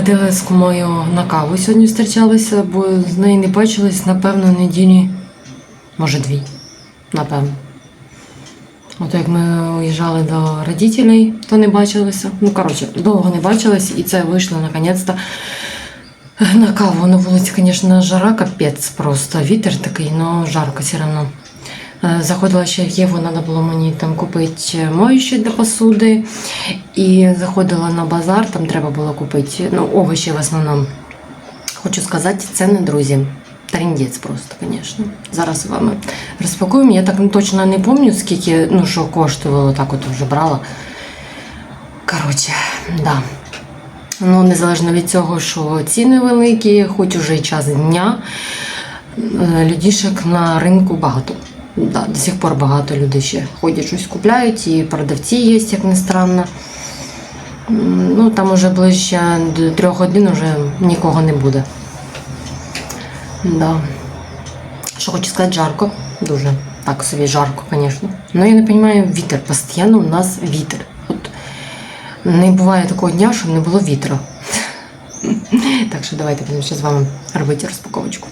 Ходила з кумою на каву сьогодні зустрічалися, бо з нею не бачились, напевно, неділі, може дві, напевно. От як ми уїжджали до родителей, то не бачилися. Ну, коротше, довго не бачились, і це вийшло наконець-то на каву. На вулиці, звісно, жара, капець просто. Вітер такий, але жарко все одно. Е, Заходила ще в Єву, треба було мені там купити моющі для посуди. І заходила на базар, там треба було купити ну, овочі в основному. Хочу сказати, ціни, друзі. Трендець просто, звісно. Зараз з вами розпакуємо. Я так точно не пам'ятаю, скільки ну, що коштувало, так от вже брала. Коротше, да. Ну, незалежно від цього, що ціни великі, хоч уже і час дня, е, людішок на ринку багато. Да, до сих пор багато людей ще ходять, щось купляють, і продавці є, як не странно. Ну, там уже ближче до трьох годин вже нікого не буде. Да. Що хочу сказати, жарко. Дуже. Так собі жарко, звісно. Ну я не розумію, вітер. Постійно у нас вітер. От не буває такого дня, щоб не було вітру. Так що давайте будемо ще з вами робити розпаковочку.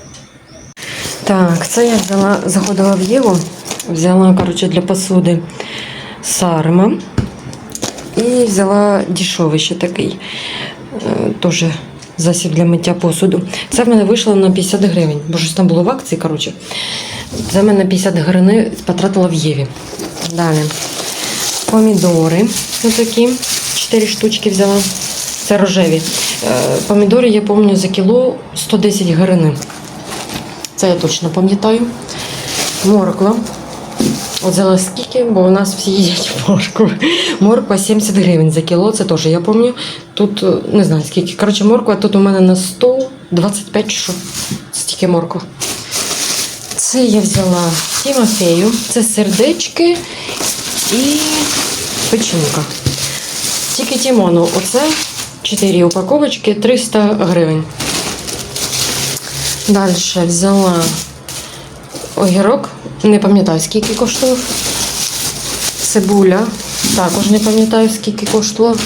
Так, це я взяла, заходила в Єву, взяла, коротше, для посуди сарма. І взяла дешевий ще такий. е, Теж засіб для миття посуду. Це в мене вийшло на 50 гривень, бо щось там було в акції, коротше. Це в мене 50 гривень потратила в Єві. Далі. Помідори отакі. 4 штучки взяла. Це рожеві. Е, Помідори, я пам'ятаю, за кіло 110 гривень. Це я точно пам'ятаю. Морква. Взяла скільки, бо у нас всі їдять моркву. Морква 70 гривень за кіло, це теж я пам'ятаю. Тут е, не знаю скільки. Коротше, морква тут у мене на 125 що. Стільки морква. Це я взяла Тімофею. Це сердечки і печінка. Тільки Тімону. Оце 4 упаковочки 300 гривень. Далі взяла огірок, не пам'ятаю, скільки коштував. Цибуля, також не пам'ятаю, скільки коштував.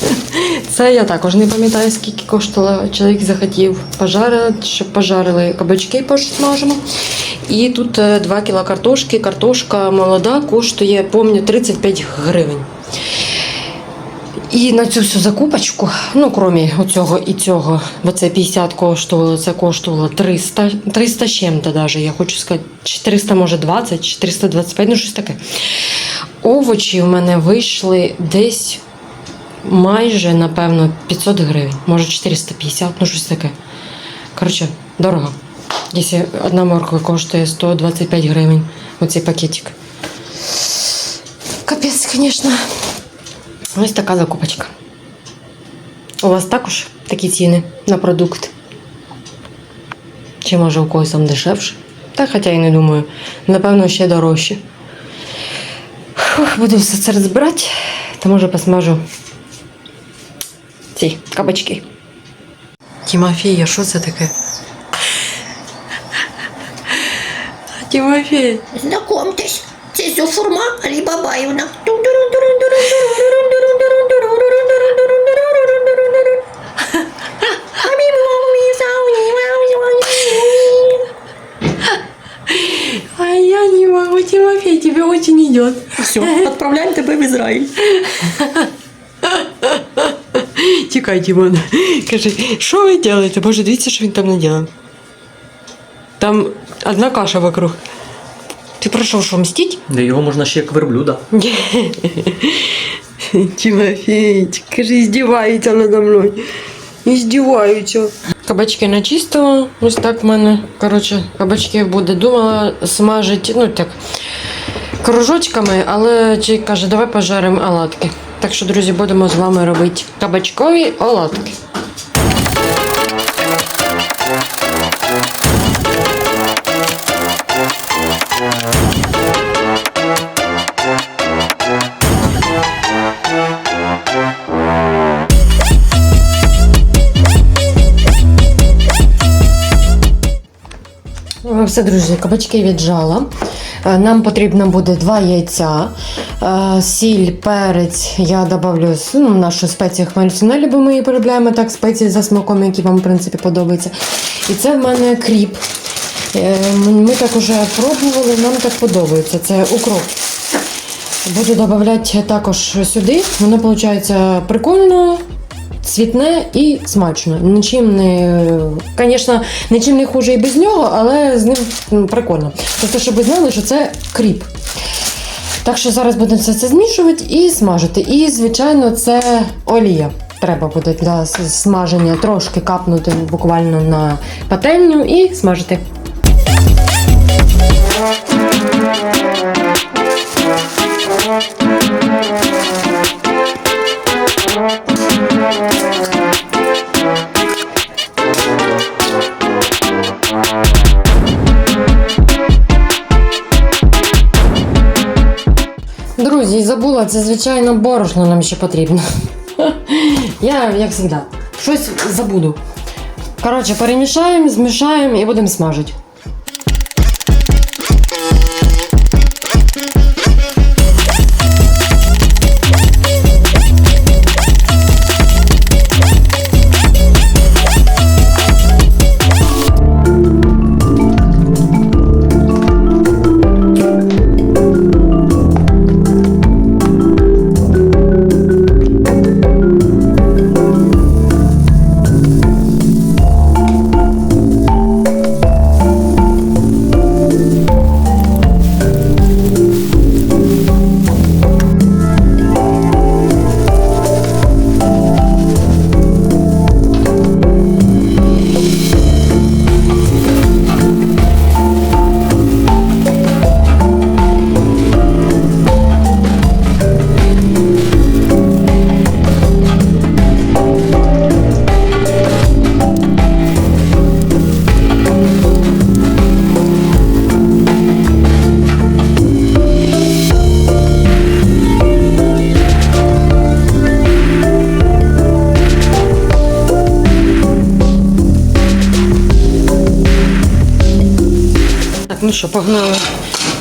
Це я також не пам'ятаю, скільки коштувала. Чоловік захотів пожарити, щоб пожарили кабачки посмажимо. І тут 2 кг картошки. Картошка молода коштує, пам'ятаю, 35 гривень. І на цю всю закупочку, ну, крім оцього і цього, бо це 50 коштувало, це коштувало 300, 300 чим-то даже, я хочу сказати, 400, може 20, 425, ну щось таке. Овочі в мене вийшли десь майже, напевно, 500 гривень, може 450, ну щось таке. Коротше, дорого. Якщо одна морква коштує 125 гривень, оцей пакетик. Капець, звісно. Ось така закупочка. У вас також такі ціни на продукт? Чи може у когось там дешевше? Та хоча я не думаю. Напевно, ще дорожче. Фух, буду все це розбирати, та може посмажу ці кабачки. Тімофія, що це таке? Тімофій. Знакомтесь, це Зофурма Алі Бабаївна. А я не могу, Тимофей, тебе очень идет. Все, відправляємо тебе в Ізраїль. Тікай, Дімон. Каже, що ви робите? Боже, дивіться, що він там наділав. Там одна каша вокруг. Ти прийшов що мстить? Да його можна ще як верблюда. Тимофей, каже, здівається надо мною. Здіваються. Кабачки начистила. Ось так в мене. Коротше, кабачки буде. Думала смажити, ну так, кружочками, але чи каже, давай пожаримо оладки. Так що, друзі, будемо з вами робити кабачкові оладки. Все, друзі, кабачки віджала. Е, Нам потрібно буде два яйця, е, сіль, перець. Я додавлю ну, нашу спецію хмель-сунелі, бо ми її переробляємо так спеції за смаком, які вам в принципі подобаються. І це в мене кріп. Е, Ми так уже пробували, нам так подобається. Це укроп. Буду додавати також сюди. Воно виходить прикольно, цвітне і смачно. Нічим не, звісно, нічим не хуже і без нього, але з ним м, прикольно. Тобто, щоб ви знали, що це кріп. Так що зараз будемо все це змішувати і смажити. І, звичайно, це олія. Треба буде для смаження трошки капнути буквально на пательню і смажити. Забула, це звичайно борошно нам ще потрібно. Я, як завжди, щось забуду. Коротше, перемішаємо, змішаємо і будемо смажити. Що, погнали.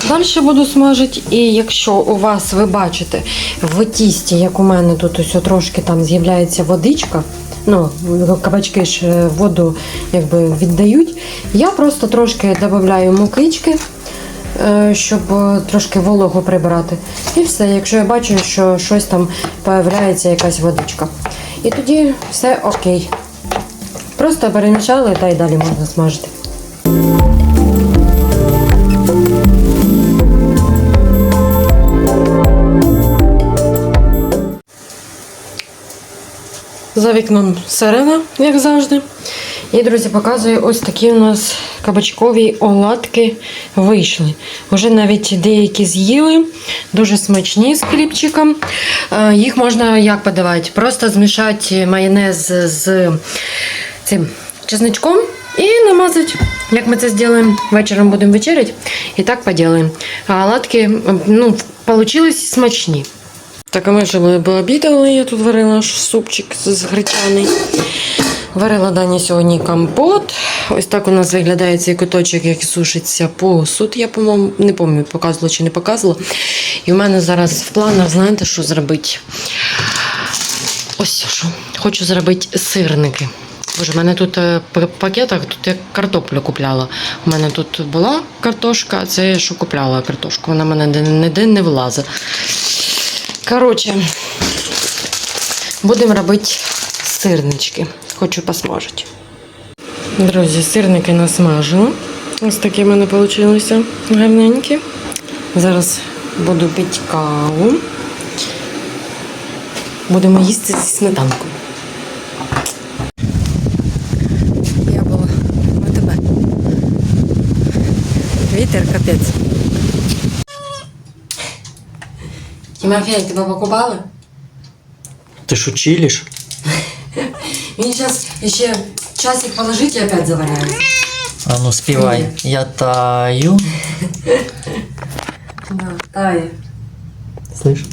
Далі буду смажити. І якщо у вас ви бачите в тісті, як у мене тут ось трошки там з'являється водичка. Ну, кабачки ж е, воду якби віддають. Я просто трошки додаю мукички, е, щоб трошки вологу прибрати. І все, якщо я бачу, що щось там появляється якась водичка. І тоді все окей. Просто перемішали та й далі можна смажити. За вікном середа, як завжди. І, друзі, показую, ось такі у нас кабачкові оладки вийшли. Уже навіть деякі з'їли, дуже смачні з хлібчиком. Е, Їх можна як подавати? Просто змішати майонез з цим чесничком і намазати. Як ми це зробимо, вечором будемо вечеряти. І так поділаємо. А оладки ну, получились смачні. Так, а ми вже пообідали, я тут варила супчик з гречаний. Варила Дані сьогодні компот. Ось так у нас виглядає цей куточок, як сушиться посуд. Я, по-моєму, не пам'ятаю, показувала чи не показувала. І в мене зараз в планах, знаєте, що зробити? Ось що. Хочу зробити сирники. Боже, в мене тут е, в пакетах тут я картоплю купляла. У мене тут була картошка, а це я що купляла картошку. Вона в мене ніде не влазить. Коротше, будемо робити сирнички. Хочу посмажити. Друзі, сирники насмажила. Ось такі в мене вийшли гарненькі. Зараз буду пити каву. Будемо їсти зі сметанкою. Я була в тебе. Вітер капець. Тимофей, тебе покупали? Ты что, чилишь? Він зараз ще часик положить і опять заваляється. А ну співай. Я таю. Да, тає. Слышь?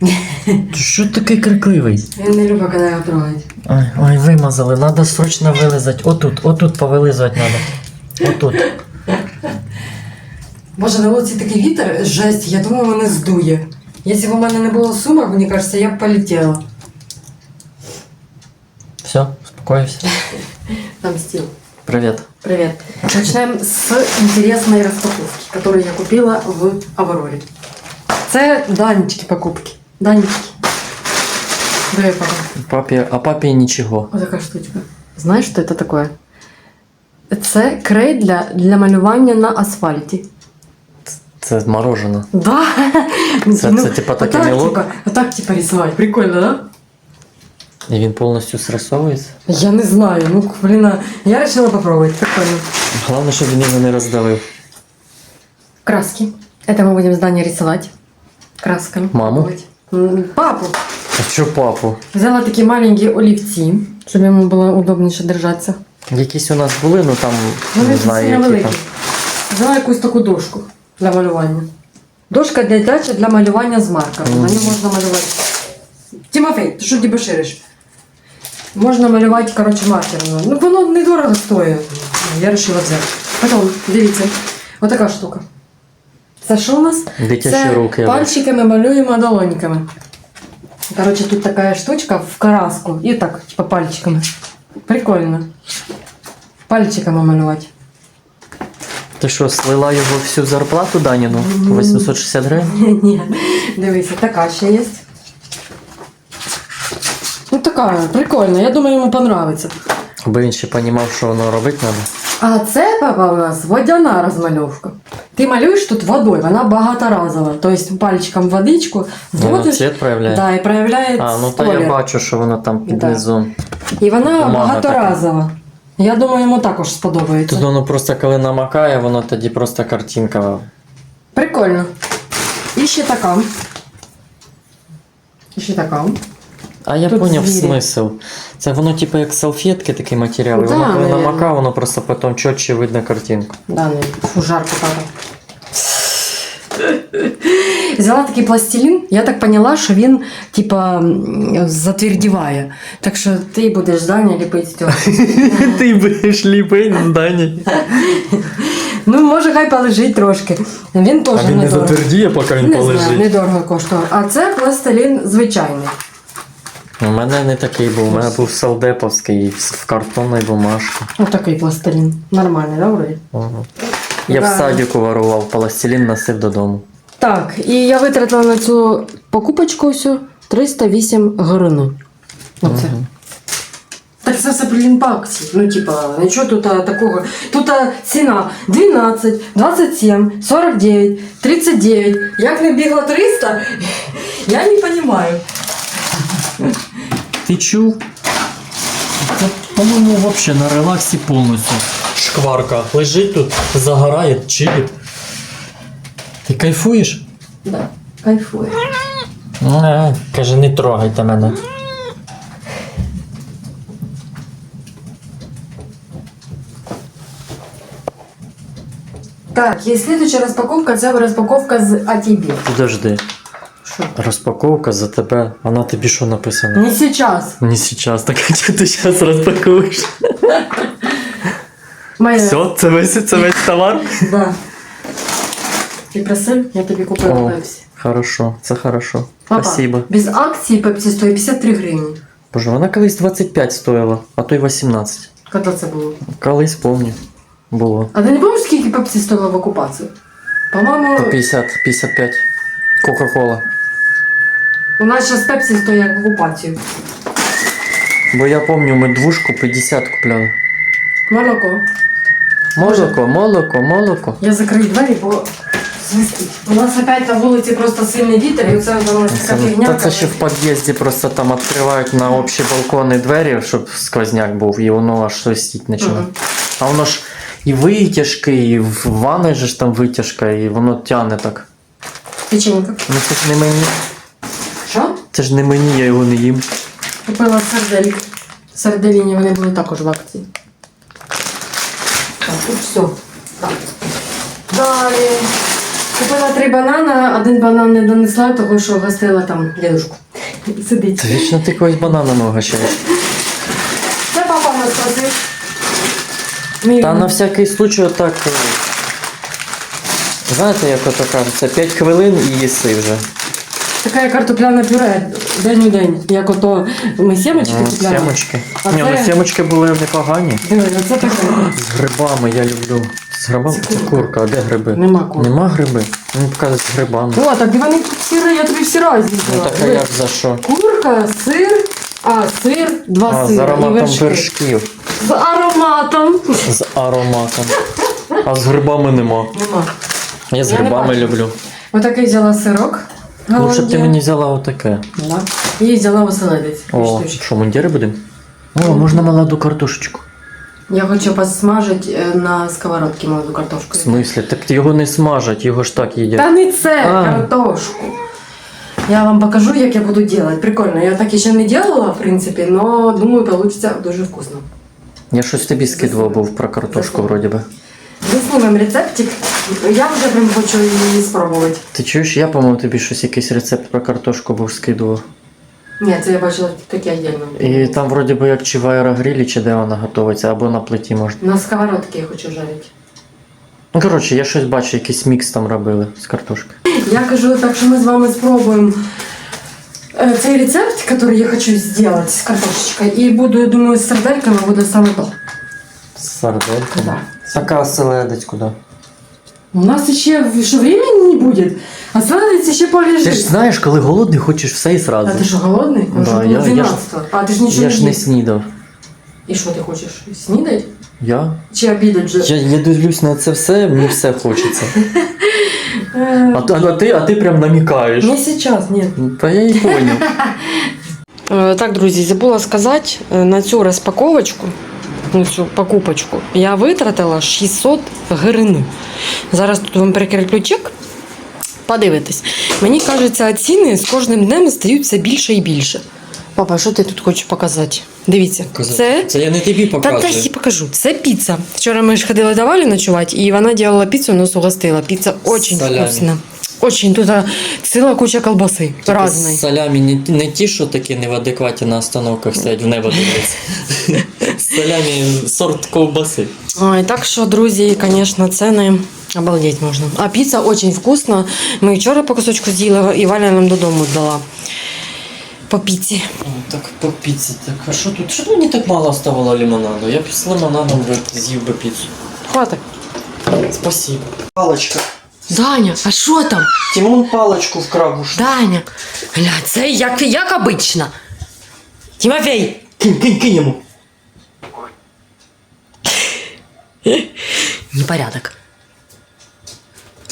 Ти що такий крикливий? Він не любить, коли його трогають. Ой, ой, вимазали, надо срочно вилизати. Отут, отут повилизувати надо. Отут. Боже, на вулиці такий вітер, жесть, я думаю, мене здує. Якщо б у мене не було сумок, мені кажеться, я б полетіла. Все, успокоївся. Там стіл. Привіт. Привет. Начнем с интересной распаковки, которую я купила в Авроре. Це Данечки покупки. Данечки. Давай папа. Папі, а папі нічого. Вот такая штучка. Знаешь, что это такое? Це крей для, для малювання на асфальті. Це морожено. Да. Це- це типа такий отак, мілок? типа, отак типа рисувати. Прикольно, да? І він повністю срисовується. Я не знаю. Ну, блин, а я решила попробовать. Прикольно. Головне, щоб він його не роздавив. Краски. Это мы будем здание рисовать. Красками. Маму? Папу. А що папу? Взяла такі маленькі олівці, щоб йому було удобніше держатися. Якісь у нас були, ну там Вони не знаю, які там. Взяла якусь таку дошку для малювання. Дошка для дачі для малювання з марками. На ній можна малювати. Тимофей, ти що дебошириш? Можна малювати, коротше, маркером. Ну воно недорого стоїть. Я вирішила взяти. Потім, дивіться, отака штука. Це що у нас? Дитячі Це руки. пальчиками малюємо долоньками. Короче, тут такая штучка в краску. И так, типа пальчиками. Прикольно. Пальчиками малювати. Ти що, слила його всю зарплату Даніну? 860 гривень? Ні, дивися, така ще є. Ну така, прикольна. Я думаю, йому понравиться. Аби він ще розумів, що воно робити треба. А це, папа, у нас водяна розмальовка. Ти малюєш тут водою, вона багаторазова. Тобто пальчиком водичку Воно вводиш цвіт проявляє. да, і проявляє А, ну то я колір. бачу, що воно там під Да. низом. І вона Бумага багаторазова. Я думаю, йому також сподобається. Тут воно просто коли намакає, воно тоді просто картинка. Прикольно. І ще така. І ще така. А я Тут поняв звірі. смисл. Це воно типу як салфетки, такий матеріал. І Да, воно коли наверно. намакає, воно просто потім чітче видно картинку. Да, ну, фу, жарко папа. Взяла такий пластилін. Я так поняла, що він, типа, затвердіває. Так що ти будеш Даня ліпити. Ти будеш ліпити Дані. Ну, може, хай полежить трошки. Він теж недорого. поки Не знаю, недорого коштував. А це пластилін звичайний. У мене не такий був, у мене був салдеповський в картонній бумажці. Отакий пластилін. Нормальний, да, вроді? Ага. Я в садіку варував, пластилін носив додому. Так, і я витратила на цю покупочку всю 308 гривень. Оце. Так це все блін акції. Ну, типа, нічого тут а, такого. Тут а, ціна 12, 27, 49, 39. Як не бігла 300, я не розумію. Ти чув? Це, по-моєму, взагалі на релаксі повністю. Шкварка лежить тут, загорає, чилить. Кайфуєш? Да, кайфує. Не, каже, не трогайте мене. Так, є слідуча розпаковка, це розпаковка з ATB. Подожди. Що? Розпаковка за тебе. А на тобі що написано? Не зараз. Не сейчас, так а чого ти зараз розпакуєш? Моя... Все, це весь, це весь товар? Да. Ти просив, я тобі купила О, пепсі. хорошо, це хорошо. Папа, Спасибо. без акції пепсі стоїть 53 гривні. Боже, вона колись 25 стоїла, а то й 18. Коли це було? Колись помню. Було. А ти не пам'ятаєш, скільки пепсі стоїло в окупації? По-моєму, По 50, 55. Кока-кола. у нас зараз пепсі стоїть як в окупацію. Бо я помню, ми двушку 50 купляли. Молоко. Молоко, молоко, молоко. Я закрию двері, бо свистить. У нас опять на вулиці просто сильний вітер, і оце у нас така фігня. Та це ще в під'їзді просто там відкривають на общі балкони двері, щоб сквозняк був, і воно аж свистіть починає. А воно ж і витяжки, і в ванні же ж там витяжка, і воно тягне так. Печенька. Ну це ж не мені. Що? Це ж не мені, я його не їм. Купила сардельки. Сарделіні вони були також в акції. Так, тут все. Так. Далі. Купила три банана, один банан не донесла, тому що гостила там дідушку. Сидить. Та вічно ти когось бананом угощаєш. Це папа нас просив. Мій Та на всякий случай отак. е, Знаєте, як ото кажеться, 5 хвилин і їси вже. Така картопляне пюре день у день. Як ото ми сімочки купляли. Семочки. А Ні, ну це- семочки були непогані. Диви, оце таке. З грибами я люблю. З це курка, а де гриби? Нема курки. Нема гриби? Мені показують з грибами. О, так вони всі, я тобі всі разні Ну взяла. так а як за що? Курка, сир, а, сир, два А, з сира і ароматом вершки. вершків. З ароматом. З ароматом. А з грибами нема. Нема. Я з Я не грибами бачу. люблю. Отакий взяла сирок. Ну, щоб ти Голландія. мені взяла отаке. Да. І взяла оселедець. О, штучки. що, мундіри будемо? О, можна молоду картошечку. Я хочу посмажити е, на сковородці молоду картошку. В смислі? Так його не смажать, його ж так їдять. Та не це, А. картошку. Я вам покажу, як я буду робити. Прикольно. Я так ще не робила, в принципі, але думаю, вийде дуже вкусно. Я щось тобі скидував був про картошку, вроді би. Заснімемо рецептик. Я вже прям хочу її спробувати. Ти чуєш, я, по-моєму, тобі щось якийсь рецепт про картошку був скидував. Ні, це я бачила таке отдельно. І там вроді би як чи в аерогрилі, чи де вона готується, або на плиті можна. На сковородці я хочу жарити. Ну, коротше, я щось бачу, якийсь мікс там робили з картошки. Я кажу, так що ми з вами спробуємо е, цей рецепт, який я хочу зробити з картошечкою. І буду, я думаю, з сардельками буде саме то. З сардельками. Да. Така селедець куди. У нас ще що времени не буде, а сладиться ще Ти ж полежить. знаєш, коли голодний, хочеш все і А сразу. ти що, голодний? Ну, Да, що я- я ж- 12 А ти ж нічого Я не ж не снідав. І що ти хочеш? Снідати? Я? Чи обідати вже? Я, я дивлюсь на це все, мені все хочеться. Е, А, ти- а, ти, а ти прям намікаєш. Не сейчас, ні. Та я і поняв. Е, Так, друзі, забула сказати, е, на цю розпаковочку, на цю покупочку, я витратила 600 гривень. Зараз тут вам прикріплю чек. Подивитись. Мені кажеться, ціни з кожним днем стають все більше і більше. Папа, що ти тут хочеш показати? Дивіться, це. Це я не тобі Та та я покажу. Це піца. Вчора ми ж ходили до Валі ночувати, і вона робила піцу, нас угостила. Піца Салямі. вкусна. Очень тут ціла куча колбаси. Разної. Салямі не, не ті, що такі не в адекваті на остановках стоять в небо дивляться. Салямі сорт ковбаси. Ой, так що, друзі, звісно, ціни обалдеть можна. А піца очень вкусна. Ми вчора по кусочку з'їли, і Валя нам додому дала. По піці. Так по піці, так а що тут? Що тут мені так мало оставало лимонаду? Я б з лимонадом з'їв би піцу. Хватить. Спасибо. Палочка. Даня, а що там? Тимон палочку вкрав уж. Даня. Гля, це як, як обично. Тимофей. Кинь, кинь, кинь йому. Непорядок.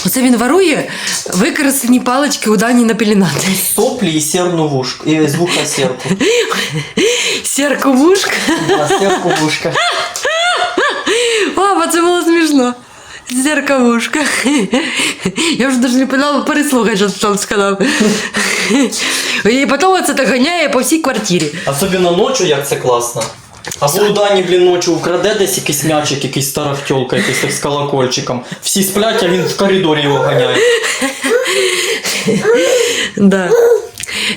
Оце він ворує використані палички у Дані на пілінати. Соплі і серну вушку. І з вуха серку. Серку вушка. А серку вушка. Папа, це було смішно. Зерка вушка. Я вже навіть не поняла переслухати, що там сказав. І потім це так ганяє по всій квартирі. Особливо ночі, як це класно. Або у Дані, блін, ночі украде десь якийсь м'ячик, якийсь стара тьолка, якийсь так з колокольчиком. Всі сплять, а він в коридорі його ганяє. Да.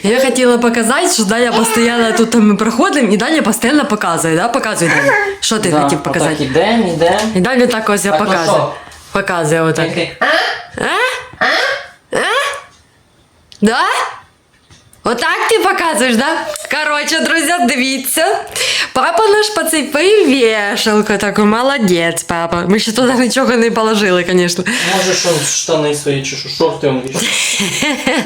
Я хотіла показати, що Даня постійно тут ми проходимо, і Даня постійно показує, да? Показывай, Даня. Що ти хотів показати? ідем, ідем. І Даня так ось я Так, ну показує. що? Показує отак. Да? Отак ти показуєш, да? Короче, друзі, дивіться. Папа наш поцепив вішалку таку, молодець, папа. Ми ще туди нічого не положили, звісно. Може, що штани свої чи що, шорти он вішає.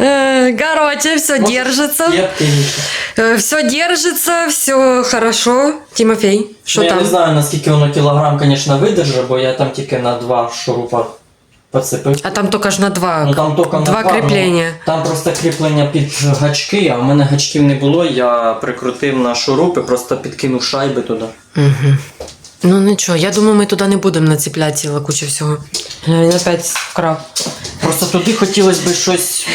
Е, Короче, все держится. Кепки вішає. Все держится, все хорошо. Тимофей, що Ну, я там? не знаю, наскільки воно кілограм, звісно, видержи, бо я там тільки на два шурупа поцепив. А там тільки ж на два. Ну там тільки на Два ну, кріплення. Там просто кріплення під гачки, а в мене гачків не було, я прикрутив на шурупи, просто підкинув шайби туди. Угу. Ну нічого, я думаю, ми туди не будемо націпляти цілу кучу всього. Він опять вкрав. Просто туди хотілося б щось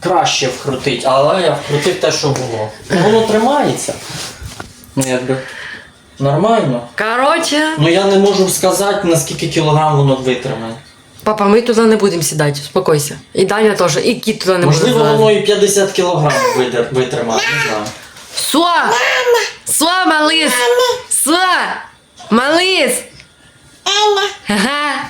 краще вкрутити, але я вкрутив те, що було. Ну, Воно тримається. Ну, якби нормально. Короче, Ну я не можу сказати, наскільки кілограм воно витримає. Папа, ми туди не будемо сідати, успокойся. І Даня теж, і кіт туди не буде. Можливо, воно і 50 кілограм видер- витримає, не знаю. Со! Со, малис! Со! Малис! Ага.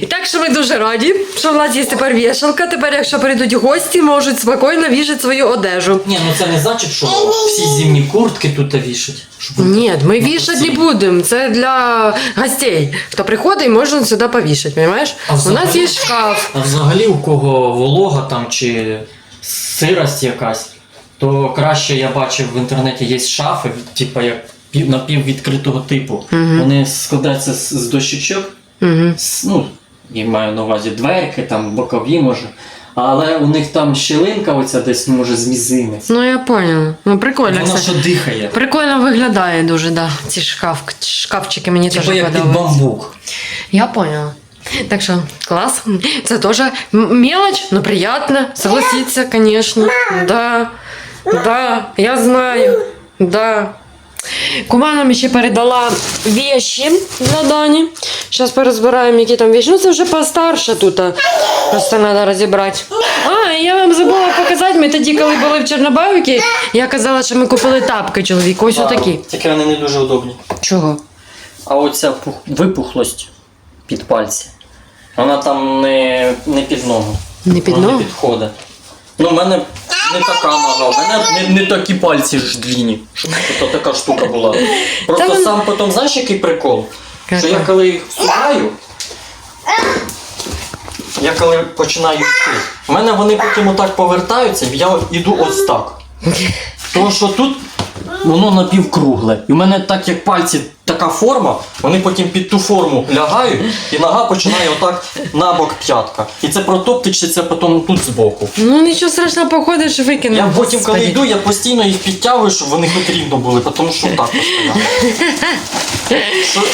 І так що ми дуже раді, що в нас є тепер вішалка. Тепер, якщо прийдуть гості, можуть спокійно вішати свою одежу. Ні, ну це не значить, що всі зимні куртки тут вішать. Ні, ми Ну, вішати не будемо. Це для гостей. Хто приходить, можна сюди повішати, розумієш? У нас є шкаф. А взагалі у кого волога там чи сирость якась, то краще я бачив в інтернеті є шафи, типу як напіввідкритого типу. Вони складаються з дощечок, Угу. ну, я маю на увазі дверки, там бокові може. Але у них там щілинка оця десь може з мізинець. Ну я поняла. Ну прикольно, кстати. що дихає. Прикольно виглядає дуже, да. Ці шкаф, шкафчики мені теж Типу як під бамбук. Я поняла. Так що, клас. Це теж мелочь, но приятно. Согласиться, конечно. Да. Да, я знаю. Да. Кума нам ще передала вещи для Дані. Зараз порозбираємо, які там вещи. Ну, це вже постарше тут. Просто треба розібрати. А, я вам забула показати. Ми тоді, коли були в Чорнобавці, я казала, що ми купили тапки чоловіку. Ось отакі. Тільки вони не дуже удобні. Чого? А оця пух- випухлость під пальці, вона там не, не під ногу. Не під Вона ногу? не підходить. Ну, в мене не така нога, в мене не, не такі пальці ж двіні. Щоб то така штука була. Просто Та сам потім, знаєш, який прикол? Що я коли їх всуваю, я коли починаю йти, в мене вони потім отак повертаються, і я йду ось так. Тому що тут воно напівкругле. І в мене так як пальці така форма, вони потім під ту форму лягають, і нога починає отак на бок п'ятка. І це протоптичиться потім тут збоку. Ну нічого страшного, походиш, викинеш. Я потім, коли йду, я постійно їх підтягую, щоб вони хоч рівно були, тому що так постійно.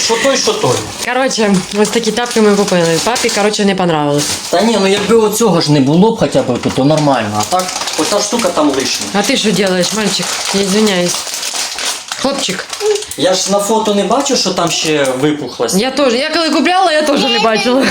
Що, той, що той. Коротше, ось такі тапки ми купили. Папі, коротше, не понравилось. Та ні, ну якби оцього ж не було б хоча б, то, нормально. А так, оця штука там лишня. А ти що робиш, мальчик? Я извиняюсь. Хлопчик, Я ж на фото не бачу, що там ще випухлость. я теж. Я коли купляла, я теж не бачила.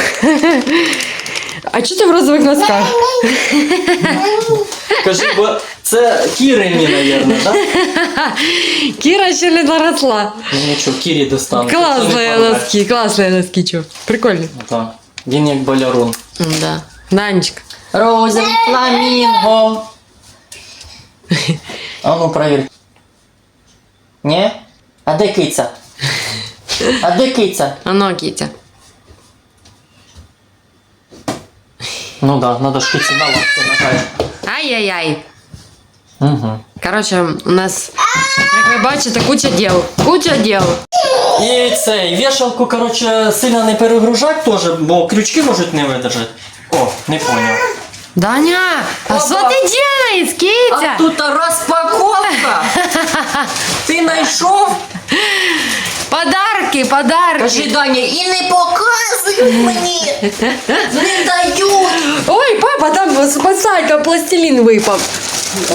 А чого ти в розових носках? Кажи, бо це Кірині, мабуть, так? Кіра ще не доросла. Ну нічого, Кірі достану. Класні носки, класні носки, чо. Прикольно. Так. Він як балярун. Да. Данечка. Роза фламінго. А ну провір. Ні? А де киця? А де киця? А ну, Ну да, надо киці на лапки. Ай-яй-яй. Угу. Коротше, у нас, як ви бачите, куча діл. Куча діл. І цей вішалку, короче, сильно не перегружать теж, бо крючки можуть не видержати. О, не поняв. Даня, а Опа. що ти робиш, Кітя? тут розпаковка! Ти знайшов? Подарки, подарки. Даня, І не показують мені. Не дають. Ой, папа, там спасай, там пластилін випав.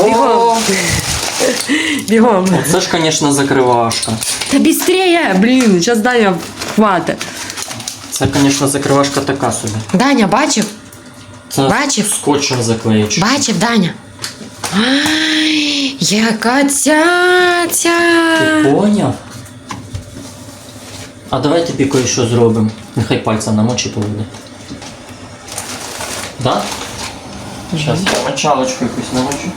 Бігом. Бігом. Це ж, звісно, закривашка. Та быстрее, блін, зараз Даня хватить. Це, звісно, закривашка така собі. Даня, бачив? Це Бачив? скотчем заклеїш. Бачив, Даня? Ай, яка цяця. Ти поняв? А давай тобі кое-що зробимо. Нехай пальцем намочи поведе. Да? Зараз я мочалочку якусь намочу.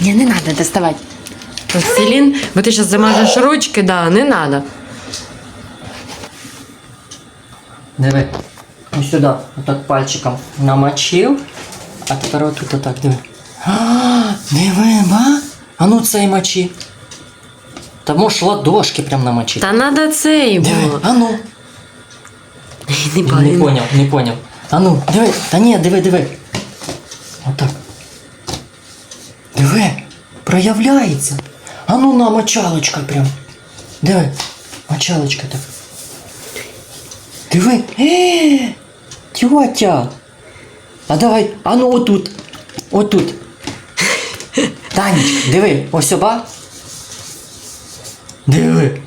Не, не надо доставать. Пластилин, бо ти зараз замажеш ручки, да, не надо. Диви. Ось сюди, отак пальчиком намочив. А тепер отут отак диви. А, диви, ба? А ну цей мочи. Та можеш ладошки прям намочити. Та надо цей було. а ну. Не Не поняв, не поняв. А ну, диви, та ні, диви, диви. Отак. Диви, проявляється. А ну на мочалочка прям. Диви, мочалочка так. Диви. Е, тьотя. А давай, а ну отут. Отут. Танечка, диви, ось оба. Диви.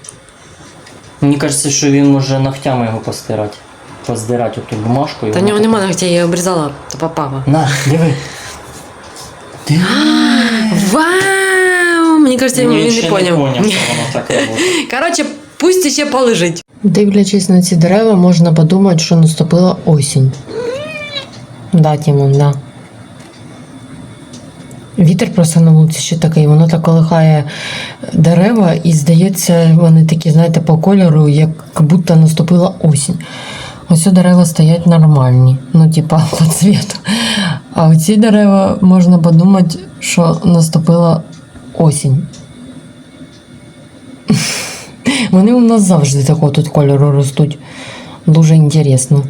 Мені кажеться, що він може ногтями його постирати. Поздирати оту бумажку. Та в нього нема ногтей, я обрізала, то попала. на, диви. Диви. Вау! Мені кажется, він Ні, не ще поняв. Не поняв, що воно так робить. Коротше, Пусть ще полежить. Дивлячись на ці дерева, можна подумати, що наступила осінь. Да, Тімон, да. Вітер просто на вулиці ще такий, воно так колихає дерева, і здається, вони такі, знаєте, по кольору, як будто наступила осінь. Ось дерева стоять нормальні, ну, типа по цвіту. А оці дерева можна подумати, що наступила осінь. Вони у нас завжди такого тут кольору ростуть. Дуже інтересно.